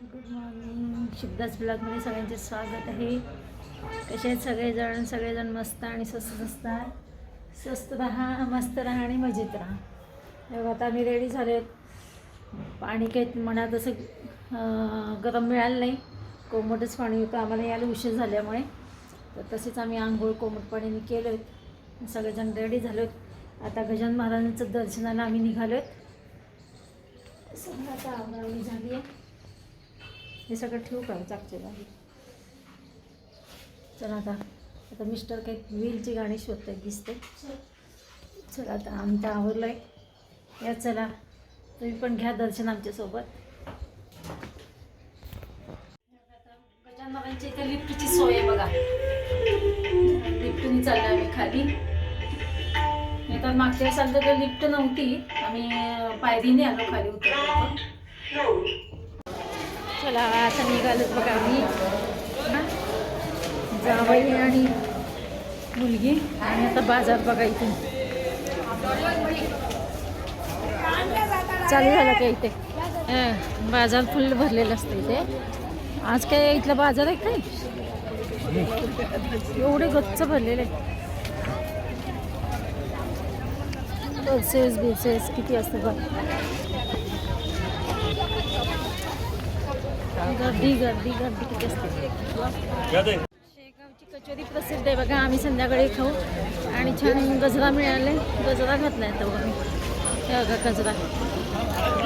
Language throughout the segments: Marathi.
गुड मॉर्निंग शुभदास ब्लॉगमध्ये सगळ्यांचे स्वागत आहे. कसे आहेत सगळेजण? सगळेजण मस्त आणि स्वस्त असतात स्वस्त राहा मस्त राहा आणि मजेत राहा. तेव्हा आता आम्ही रेडी झाले आहेत पाणी काही मनात असं गरम मिळालं नाही. कोमटच पाणी होतं. आम्हाला यायला उशीर झाल्यामुळे. तर तसेच आम्ही आंघोळ कोमट पाण्याने केलो आहेत सगळेजण रेडी झालो आहेत आता गजान महाराजांचं दर्शनाला आम्ही निघालो आहेत सगळं आता आवरावणी झाली आहे. हे सगळं ठेवू का चाकचे आहे चला आता आता मिस्टर काही व्हीलची गाणी शोधतात दिसते चला आता आमचा तर आहे या चला तुम्ही पण घ्या दर्शन आमच्यासोबत गजाननाबाईंच्या इथे लिफ्टची सोय आहे बघा. लिफ्टनी चाललो आम्ही खाली. नाही तर मागच्या वेळेस तर लिफ्ट नव्हती. आम्ही पायरीने आलो खाली उतरलो. चला आता निघालो बघा आम्ही. जावई आणि मुलगी आणि आता बाजार बघा इथून. चालू झालं का इथे? बाजार फुल भरलेलं असतं इथे. आज काय इथला बाजार आहे काय? एवढे गच्च भरलेले पल्सेस बिल्सेस किती असतं बघ. गर्दी गर्दी गर्दी किती असते? शेगावची कचोरी प्रसिद्ध आहे बघा आम्ही संध्याकाळी खाऊ. आणि छान गजरा मिळाले. गजरा घातला आहे तो. आम्ही हे बघा गजरा.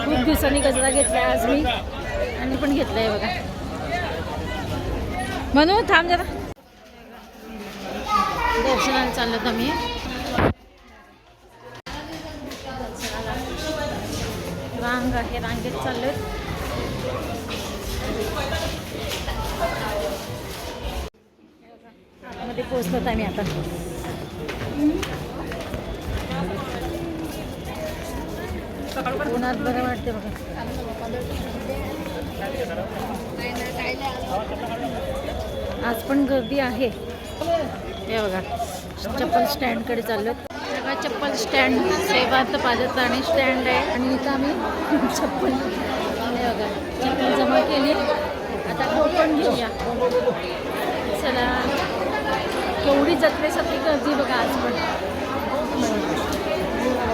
खूप दिवसांनी गजरा घेतला आज मी. आणि पण घेतला आहे बघा. म्हणू थांब जरा. दर्शनाला चाललो आम्ही. दर्शनाला रांग आहे रांगेत चाललोय आतमध्ये पोचलोत आम्ही आता. उन्हात बरं वाटते बघा. आज पण गर्दी आहे. हे बघा चप्पल स्टँडकडे चाललो बघा चप्पल स्टँड सेवार्थ पादत आणि स्टँड आहे. आणि इथं आम्ही चप्पल हे बघा चप्पल जमा केली. आता कोकण घेऊया. चला. केवढी जत्रेसाठी गर्दी बघा आज पण.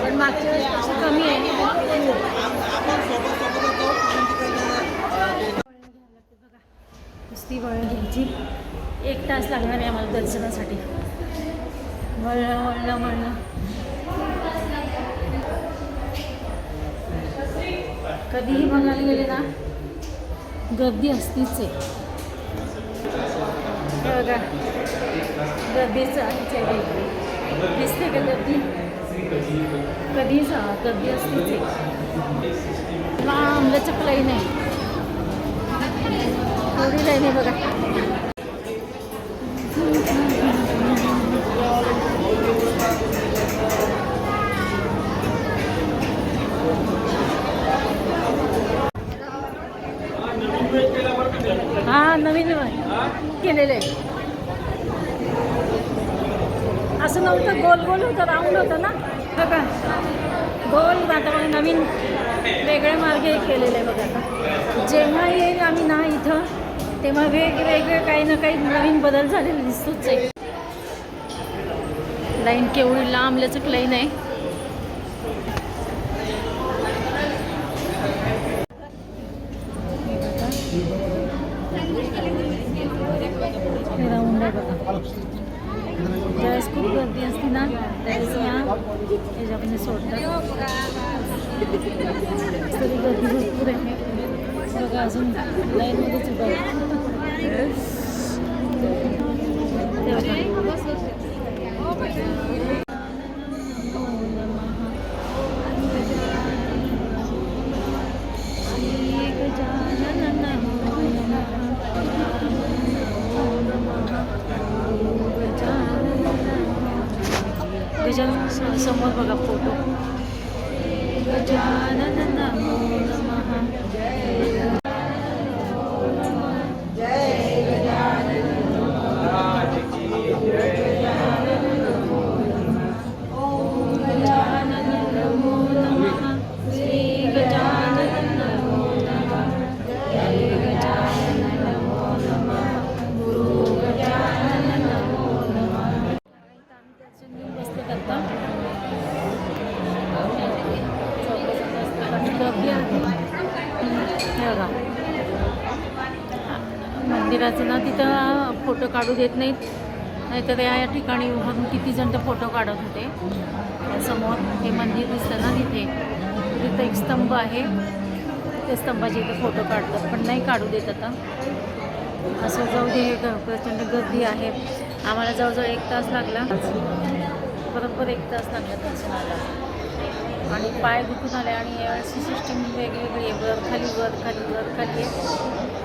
पण मागच्या वेळेस कमी आहे. नुसती वळण घ्यायची. एक तास लागणार आहे आम्हाला दर्शनासाठी. वळणं वळणं वळणं. कधीही बघायला गेले ना गर्दी असतीच आहे. बघा. गर्दीचं आहेच आहे बाई. दिसते का गर्दी कधी जा गर्दी आहे. लांब लचक थोडी बघा. हा नवीन केलेलं. आहे असं नव्हतं गोल गोल होतं राऊंड होतं ना? बघा गोल आता बघा नवीन वेगळे मार्गे केलेले आहे बघा आता. जेव्हा येईल आम्ही ना इथं तेव्हा वेगवेगळे काही ना काही नवीन बदल झालेले दिसतोच आहे. लाईन केवढी लांब लचक लाईन आहे हे राऊंड आहे बघा ज्यावेळेस खूप गर्दी असते ना त्यावेळेस या याच्यामध्ये सोडतात. तरी गर्दी भरपूर आहे. बघा अजून लाईनमध्येच उभं आहे. गजानन समोर बघा फोटो. गजानन नमो नमः मंदिराचं ना तिथं फोटो काढू देत नाहीत. नाहीतर या ठिकाणी उभारून किती जण तर फोटो काढत होते. समोर हे मंदिर दिसतं ना तिथे. तिथं एक स्तंभ आहे. त्या स्तंभाचे इथे फोटो काढतात पण नाही काढू देत आता. असं जाऊ दे हे प्रचंड गर्दी आहे. आम्हाला जवळजवळ एक तास लागला. बरोबर एक तास लागला दर्शनाला. आणि पाय दुखून आले आणि सी सिस्टीम वेगवेगळी आहे. वर खाली वर खाली वर खाली आहे.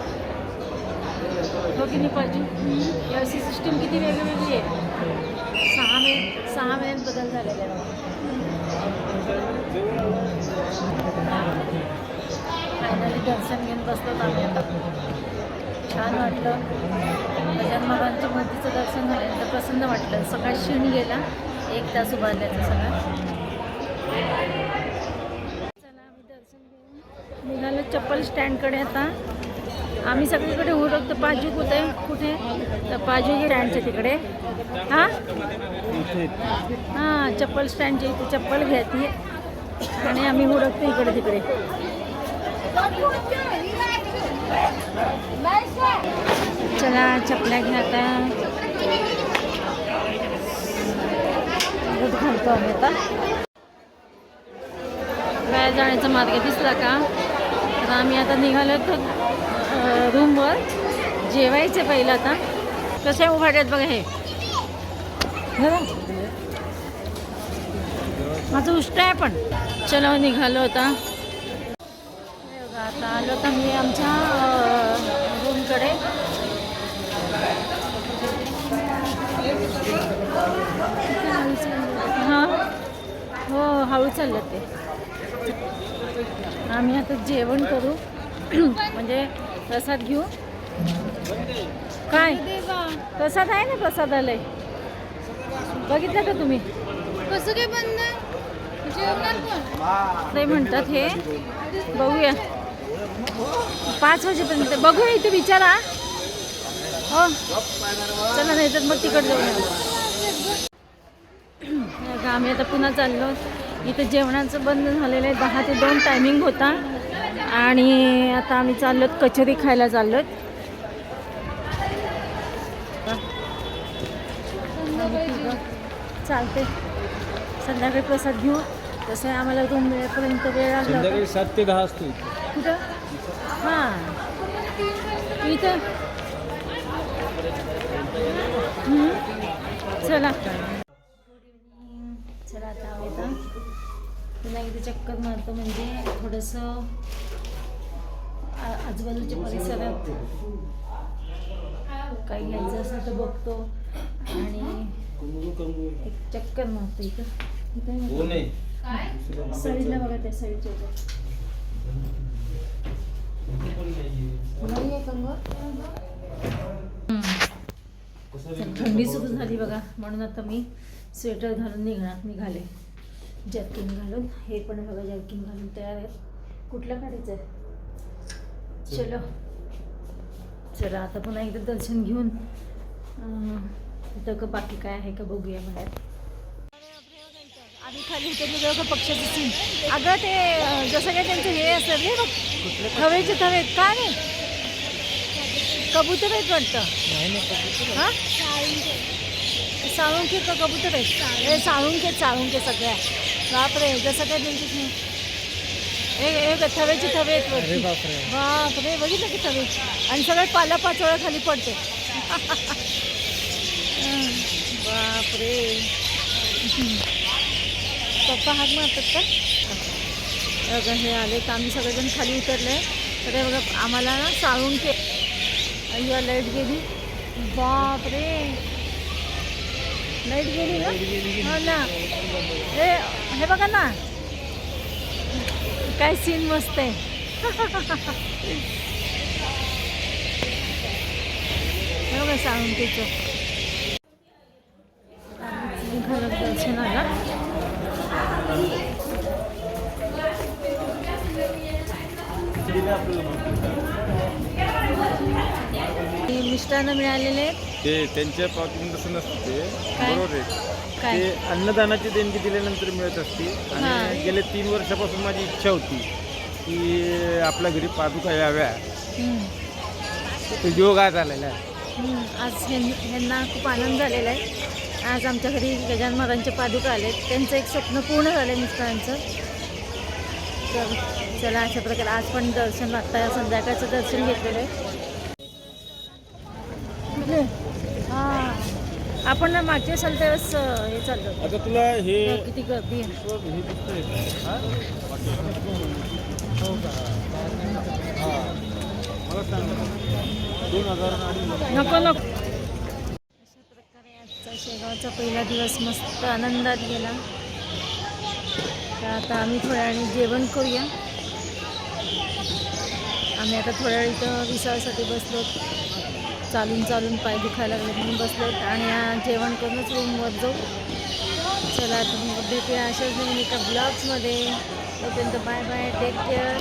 हो की नाही पाहिजे. यावेळेस सिस्टीम किती वेगवेगळी आहे? सहा महिने सहा महिन्यात बदल झालेला आहे. फायनली दर्शन घेऊन बसलो आम्ही आता. छान वाटलं. गजान महाराजांच्या मूर्तीचं दर्शन झाल्यानंतर प्रसन्न वाटलं. सकाळ शिण गेला. एक तास उभारल्याचं सगळं. चला आम्ही दर्शन घेऊन मुलाला चप्पल स्टँडकडे आता आम्ही सगळीकडे हुडकतो पाजू कुठे? कुठे? तर पाजू स्टँडच्या तिकडे. हां? हां चप्पल स्टँडची इथे चप्पल घ्यायची. आणि आम्ही हुडकतो इकडे तिकडे. चला चपल्या घ्या आता. बूट घालतो आम्ही आता. बाहेर जाण्याचा मार्ग दिसला का? तर आम्ही आता निघालो तर रूमवर जेवायचं पहिलं आता. कसं उभाट्यात बघा हे. माझं उष्ट आहे पण. चलो निघालो आता. आता आलो तर मी आमच्या रूमकडे हां. हो हळू चाललं ते. आम्ही आता जेवण करू. म्हणजे प्रसाद घेऊ? काय? प्रसाद आहे ना प्रसाद आलंय बघितलं का तुम्ही? कसं काय बंद ते म्हणतात हे. बघूया. पाच वाजेपर्यंत. बघूया इथे विचारा हो. चला नाही तर मग तिकड जाऊया आम्ही आता पुन्हा चाललो. इथं जेवणाचं बंद झालेलं आहे. दहा ते दोन टायमिंग होता. आणि आता आम्ही चाललो कचोरी खायला चाललो चालते संध्याकाळी प्रसाद घेऊ. तसं आम्हाला रूम मिळेपर्यंत वेळ लागला सात ते दहा असतो कुठं? हां. इथं. चला आता आम्ही आता इथे चक्कर मारतो म्हणजे थोडंसं आजूबाजूच्या परिसरात काही घ्यायचं असेल तर बघतो. आणि एक चक्कर मारतो इथं. इथं साईडला बघा त्या साईडच्या थंडी सुरू झाली बघा. म्हणून आता मी स्वेटर घालून निघणार निघाले. जर्किन घालून हे पण बघा जर्किन घालून तयार आहे कुठलं काढायचं आहे? चलो. चला आता पुन्हा एकदा दर्शन घेऊन का बाकी काय आहे का बघूया बाहेर. आम्ही खाली उतरलो तेव्हा का पक्षाचं सीन अगं ते जसं काय त्यांचं हे असतं रे बघ. थवेचे थवेत काय नाही कबूतर आहेत वाटतं. हां? साळुंके का कबूतर आहेत? साळुंके साळुंके सगळ्या बापरे जसं काय त्यांचे नाही हे थवेचे थवे आहेत वरती. बापरे. बघितलं की थवे. आणि सगळं पाला पाचोळा खाली पडते. बापरे. पप्पा हाक मारतात का? बघा हे आले तर आम्ही सगळेजण खाली उतरले. तर बघा आम्हाला ना साळून के अय्या लाइट गेली. बापरे. लाइट गेली ना? हो ना. हे हे बघा ना. काय सीन मस्त आहे. हे बघा साळून केचं घरात दर्शनाला हे मिष्टानं मिळालेले ते त्यांच्या पावतीतून तसं नसतं ते? बरोबर आहे. काय? ते अन्नदानाची देणगी दिल्यानंतर मिळत असते. हां. आणि गेल्या तीन वर्षापासून माझी इच्छा होती की आपल्या घरी पादुका याव्या. हम्म. तो योग आज आलेला आहे. हम्म, आज ह्यां ह्यांना खूप आनंद झालेला आहे. आज आमच्या घरी गजानन महाराजांचे पादुका आलेत. त्यांचं एक स्वप्न पूर्ण झालं मिस्टरांचं. तर चला अशा प्रकारे आज पण दर्शन आत्ता संध्याकाळचं दर्शन घेतलेलं आहे कुठले? हां आपण ना मागच्या साल त्यावेळेस हे चाललं आता तुला हे किती गर्दी आहे हे दिसतंय? हा? हो का? हा. मला सांग दोन हजार आणि नको नको अशा प्रकारे आजचा शेगावचा पहिला दिवस मस्त आनंदात गेला तर आता आम्ही थोड्या वेळाने जेवण करूया आम्ही आता थोड्या वेळ इथं विसावासाठी बसलो चालून चालून पाय दुखायला लागले म्हणून बसलो आणि जेवण करूनच रूमवर जाऊ. चला तुम्ही भेटूया अशाच नवीन एका ब्लॉग्समध्ये तोपर्यंत बाय बाय टेक केअर